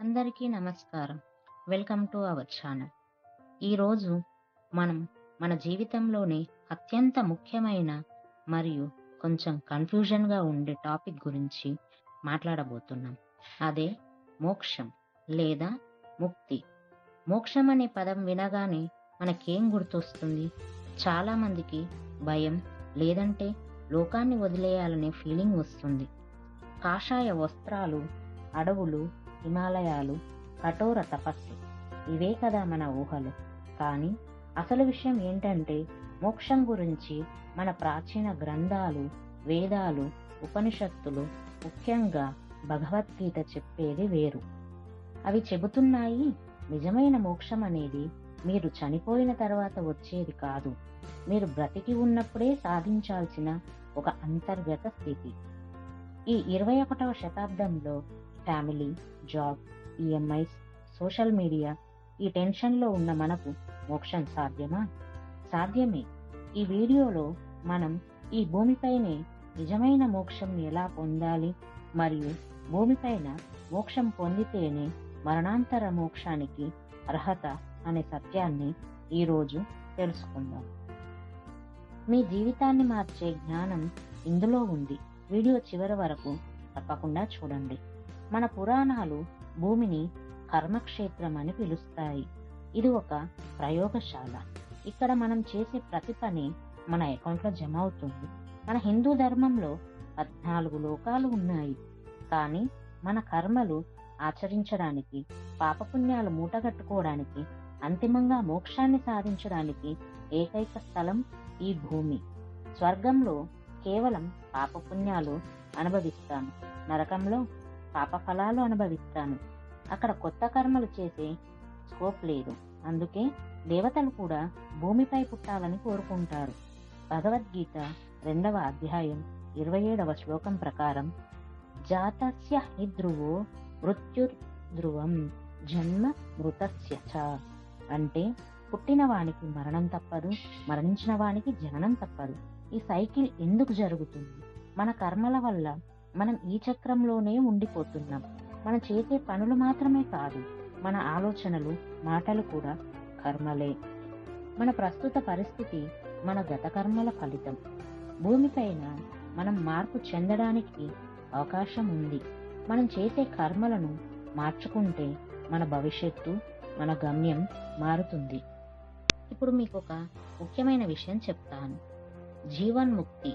అందరికీ నమస్కారం. Welcome to our channel. ఈరోజు మనం మన జీవితంలోని అత్యంత ముఖ్యమైన మరియు కొంచెం కన్ఫ్యూజన్గా ఉండే టాపిక్ గురించి మాట్లాడబోతున్నాం. అదే మోక్షం లేదా ముక్తి. మోక్షం అనే పదం వినగానే మనకేం గుర్తొస్తుంది? చాలామందికి భయం లేదంటే లోకాన్ని వదిలేయాలనే ఫీలింగ్ వస్తుంది. కాషాయ వస్త్రాలు అడవులు హిమాలయాలు కఠోర తపస్సు ఇవే కదా మన ఊహలు. కానీ అసలు విషయం ఏంటంటే మోక్షం గురించి మన ప్రాచీన గ్రంథాలు వేదాలు ఉపనిషత్తులు ముఖ్యంగా భగవద్గీత చెప్పేది వేరు. అవి చెబుతున్నాయి నిజమైన మోక్షం అనేది మీరు చనిపోయిన తర్వాత వచ్చేది కాదు. మీరు బ్రతికి ఉన్నప్పుడే సాధించాల్సిన ఒక అంతర్గత స్థితి. ఈ ఇరవై ఒకటవ శతాబ్దంలో family job EMIs social media ఈ టెన్షన్లో ఉన్న మనకు మోక్షం సాధ్యమా? సాధ్యమే. ఈ వీడియోలో మనం ఈ భూమిపైనే నిజమైన మోక్షం ఎలా పొందాలి మరియు భూమిపైన మోక్షం పొందితేనే మరణాంతర మోక్షానికి అర్హత అనే సత్యాన్ని ఈరోజు తెలుసుకుందాం. మీ జీవితాన్ని మార్చే జ్ఞానం ఇందులో ఉంది. వీడియో చివరి వరకు తప్పకుండా చూడండి. మన పురాణాలు భూమిని కర్మక్షేత్రం అని పిలుస్తాయి. ఇది ఒక ప్రయోగశాల. ఇక్కడ మనం చేసే ప్రతి పని మన అకౌంట్లో జమ అవుతుంది. మన హిందూ ధర్మంలో పద్నాలుగు లోకాలు ఉన్నాయి. కానీ మన కర్మలు ఆచరించడానికి పాపపుణ్యాలు మూటగట్టుకోవడానికి అంతిమంగా మోక్షాన్ని సాధించడానికి ఏకైక స్థలం ఈ భూమి. స్వర్గంలో కేవలం పాపపుణ్యాలు అనుభవిస్తాం. నరకంలో పాప ఫలాలు అనుభవిస్తాను. అక్కడ కొత్త కర్మలు చేసే స్కోప్ లేదు. అందుకే దేవతలు కూడా భూమిపై పుట్టాలని కోరుకుంటారు. భగవద్గీత రెండవ అధ్యాయం ఇరవై ఏడవ శ్లోకం ప్రకారం జాతస్య హి ధ్రువో మృత్యుర్ధ్రువం జన్మ మృతస్య చ. అంటే పుట్టిన వానికి మరణం తప్పదు మరణించిన వానికి జననం తప్పదు. ఈ సైకిల్ ఎందుకు జరుగుతుంది? మన కర్మల వల్ల మనం ఈ చక్రంలోనే ఉండిపోతున్నాం. మనం చేసే పనులు మాత్రమే కాదు మన ఆలోచనలు మాటలు కూడా కర్మలే. మన ప్రస్తుత పరిస్థితి మన గత కర్మల ఫలితం. భూమిపైన మనం మార్పు చెందడానికి అవకాశం ఉంది. మనం చేసే కర్మలను మార్చుకుంటే మన భవిష్యత్తు మన గమ్యం మారుతుంది. ఇప్పుడు మీకు ఒక ముఖ్యమైన విషయం చెప్తాను. జీవన్ముక్తి.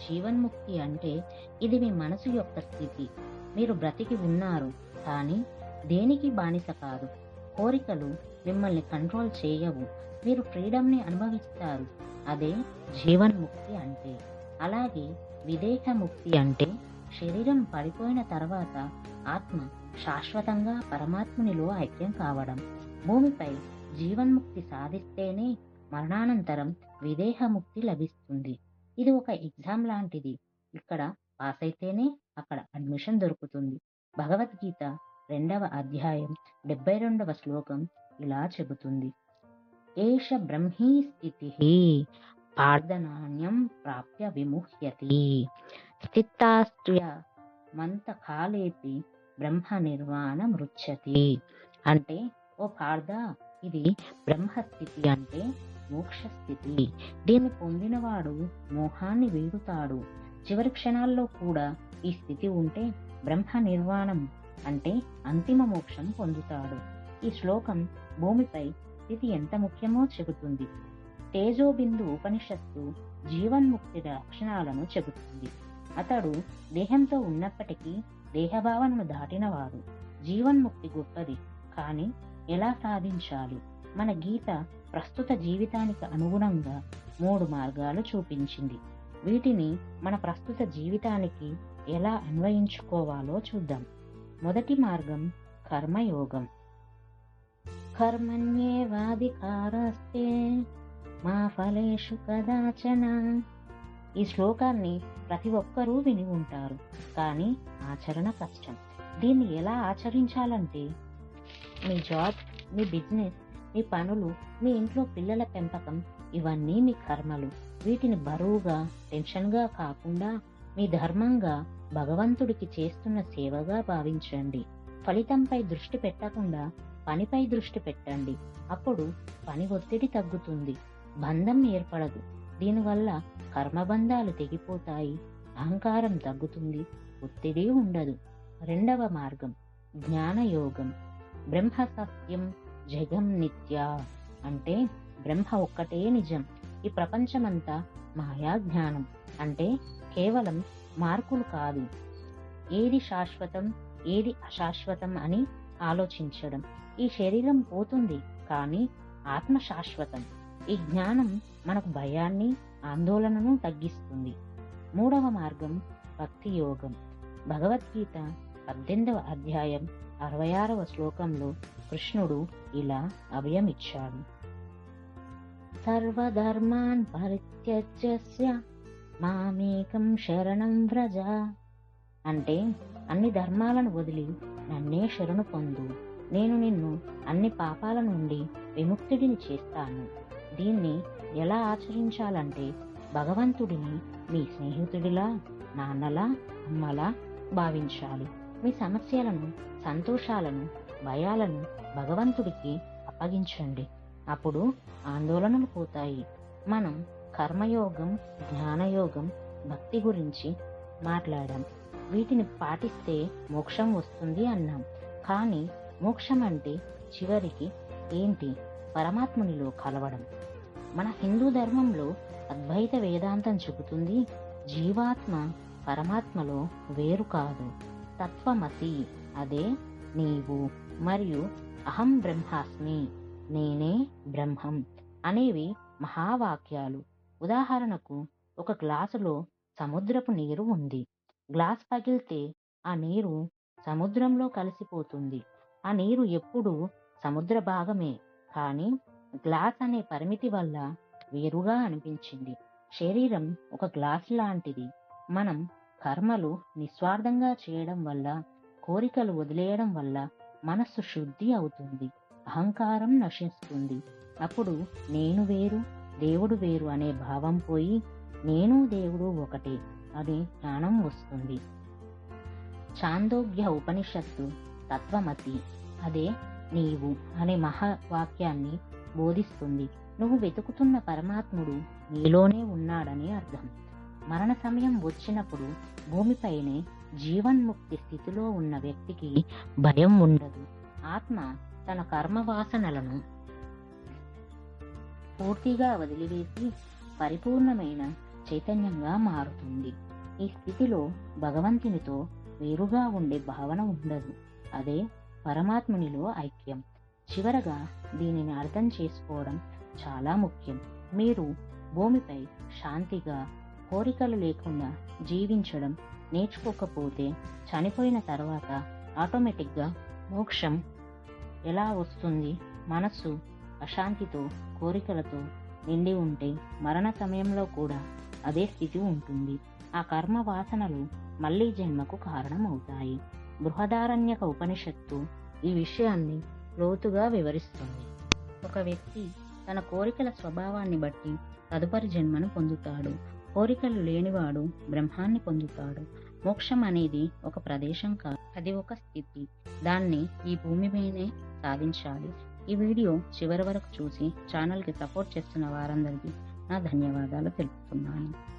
జీవన్ముక్తి అంటే ఇది మీ మనసు యొక్క స్థితి. మీరు బ్రతికి ఉన్నారు కానీ దేనికి బానిస కాదు. కోరికలు మిమ్మల్ని కంట్రోల్ చేయవు. మీరు ఫ్రీడమ్ని అనుభవిస్తారు. అదే జీవన్ముక్తి అంటే. అలాగే విదేహ ముక్తి అంటే శరీరం పడిపోయిన తర్వాత ఆత్మ శాశ్వతంగా పరమాత్మునిలో ఐక్యం కావడం. భూమిపై జీవన్ముక్తి సాధిస్తేనే మరణానంతరం విదేహముక్తి లభిస్తుంది. ఇది ఒక ఎగ్జామ్ లాంటిది. ఇక్కడ పాస్ అయితేనే అక్కడ అడ్మిషన్ దొరుకుతుంది. భగవద్గీత రెండవ అధ్యాయం డెబ్బై రెండవ శ్లోకం ఇలా చెబుతుంది. ఏష బ్రహ్మీ స్థితి పార్దనాన్యం ప్రాప్య విముహ్యతి. స్థితాస్త్య మంతకాలేపి బ్రహ్మ నిర్వాణ మృచ్చతి అంటే ఓ పార్థ ఇది బ్రహ్మస్థితి అంటే మోక్షస్థితి దీన్ని పొందినవాడు మోహాన్ని వీడుతాడు. చివరి క్షణాల్లో కూడా ఈ స్థితి ఉంటే బ్రహ్మ నిర్వాణం అంటే అంతిమ మోక్షం పొందుతాడు. ఈ శ్లోకం భూమిపై స్థితి ఎంత ముఖ్యమో చెబుతుంది. తేజోబిందు ఉపనిషత్తు జీవన్ముక్తి లక్షణాలను చెబుతుంది. అతడు దేహంతో ఉన్నప్పటికీ దేహభావనను దాటినవాడు. జీవన్ముక్తి గొప్పది. కానీ ఎలా సాధించాలి? మన గీత ప్రస్తుత జీవితానికి అనుగుణంగా మూడు మార్గాలు చూపించింది. వీటిని మన ప్రస్తుత జీవితానికి ఎలా అన్వయించుకోవాలో చూద్దాం. మొదటి మార్గం కర్మయోగం. కర్మణ్యేవాధికారస్తే మా ఫలేషు కదాచన. ఈ శ్లోకాన్ని ప్రతి ఒక్కరూ విని ఉంటారు కానీ ఆచరణ కష్టం. దీన్ని ఎలా ఆచరించాలంటే మీ జాబ్ మీ బిజినెస్ మీ పనులు మీ ఇంట్లో పిల్లల పెంపకం ఇవన్నీ మీ కర్మలు. వీటిని బరువుగా టెన్షన్గా కాకుండా మీ ధర్మంగా భగవంతుడికి చేస్తున్న సేవగా భావించండి. ఫలితంపై దృష్టి పెట్టకుండా పనిపై దృష్టి పెట్టండి. అప్పుడు పని ఒత్తిడి తగ్గుతుంది. బంధం ఏర్పడదు. దీనివల్ల కర్మబంధాలు తెగిపోతాయి. అహంకారం తగ్గుతుంది. ఒత్తిడి ఉండదు. రెండవ మార్గం. జ్ఞానయోగం. బ్రహ్మ సత్యం జగం నిత్య అంటే బ్రహ్మ ఒక్కటే నిజం. ఈ ప్రపంచమంతా మాయా జ్ఞానం అంటే కేవలం మార్కులు కాదు. ఏది శాశ్వతం ఏది అశాశ్వతం అని ఆలోచించడం. ఈ శరీరం పోతుంది కానీ ఆత్మ శాశ్వతం. ఈ జ్ఞానం మనకు భయాన్ని ఆందోళనను తగ్గిస్తుంది. మూడవ మార్గం భక్తి యోగం భగవద్గీత పద్దెనిమిదవ అధ్యాయం అరవై ఆరవ శ్లోకంలో కృష్ణుడు ఇలా అభయమిచ్చాడు. సర్వధర్మాన్ పరిత్యజ్య మామేకం శరణం వ్రజ. అంటే అన్ని ధర్మాలను వదిలి నన్నే శరణు పొందు. నేను నిన్ను అన్ని పాపాల నుండి విముక్తుడిని చేస్తాను. దీన్ని ఎలా ఆచరించాలంటే భగవంతుడిని మీ స్నేహితుడిలా నాన్నలా అమ్మలా భావించాలి. మీ సమస్యలను సంతోషాలను భయాలను భగవంతుడికి అప్పగించండి. అప్పుడు ఆందోళనలు పోతాయి. మనం కర్మయోగం జ్ఞానయోగం భక్తి గురించి మాట్లాడాం. వీటిని పాటిస్తే మోక్షం వస్తుంది అన్నాం. కానీ మోక్షం అంటే చివరికి ఏంటి? పరమాత్మునిలో కలవడం. మన హిందూ ధర్మంలో అద్వైత వేదాంతం చెబుతుంది జీవాత్మ పరమాత్మలో వేరు కాదు. తత్వమసి అదే నీవు మరియు అహం బ్రహ్మాస్మి. నేనే బ్రహ్మం అనేవి మహావాక్యాలు. ఉదాహరణకు ఒక గ్లాసులో సముద్రపు నీరు ఉంది. గ్లాస్ పగిలితే ఆ నీరు సముద్రంలో కలిసిపోతుంది. ఆ నీరు ఎప్పుడూ సముద్ర భాగమే. కానీ గ్లాస్ అనే పరిమితి వల్ల వేరుగా అనిపించింది. శరీరం ఒక గ్లాస్ లాంటిది. మనం కర్మలు నిస్వార్థంగా చేయడం వల్ల కోరికలు వదిలేయడం వల్ల మనస్సు శుద్ధి అవుతుంది అహంకారం నశిస్తుంది. అప్పుడు నేను వేరు దేవుడు వేరు అనే భావం పోయి నేను దేవుడు ఒకటే అనే జ్ఞానం వస్తుంది. చాందోగ్య ఉపనిషత్తు తత్వమతి. అదే నీవు అనే మహావాక్యాన్ని బోధిస్తుంది. నువ్వు వెతుకుతున్న పరమాత్ముడు నీలోనే ఉన్నాడని అర్థం. మరణ సమయం వచ్చినప్పుడు భూమిపైనే జీవన్ముక్తి స్థితిలో ఉన్న వ్యక్తికి భయం ఉండదు. ఆత్మ తన కర్మ వాసనలను పూర్తిగా వదిలివేసి పరిపూర్ణమైన చైతన్యంగా మారుతుంది. ఈ స్థితిలో భగవంతునితో వేరుగా ఉండే భావన ఉండదు. అదే పరమాత్మునిలో ఐక్యం. చివరగా దీనిని అర్థం చేసుకోవడం చాలా ముఖ్యం. మీరు భూమిపై శాంతిగా కోరికలు లేకుండా జీవించడం నేర్చుకోకపోతే చనిపోయిన తర్వాత ఆటోమేటిక్గా మోక్షం ఎలా వస్తుంది? మనస్సు అశాంతితో కోరికలతో నిండి ఉంటే మరణ సమయంలో కూడా అదే స్థితి ఉంటుంది. ఆ కర్మ వాసనలు మళ్ళీ జన్మకు కారణమవుతాయి. బృహదారణ్యక ఉపనిషత్తు ఈ విషయాన్ని లోతుగా వివరిస్తుంది. ఒక వ్యక్తి తన కోరికల స్వభావాన్ని బట్టి తదుపరి జన్మను పొందుతాడు. కోరికలు లేనివాడు బ్రహ్మాన్ని పొందుతాడు. మోక్షం అనేది ఒక ప్రదేశం కాదు. అది ఒక స్థితి. దాన్ని ఈ భూమి మీదనే సాధించాలి. ఈ వీడియో చివరి వరకు చూసి ఛానల్కి సపోర్ట్ చేస్తున్న వారందరికీ నా ధన్యవాదాలు తెలుపుతున్నాను.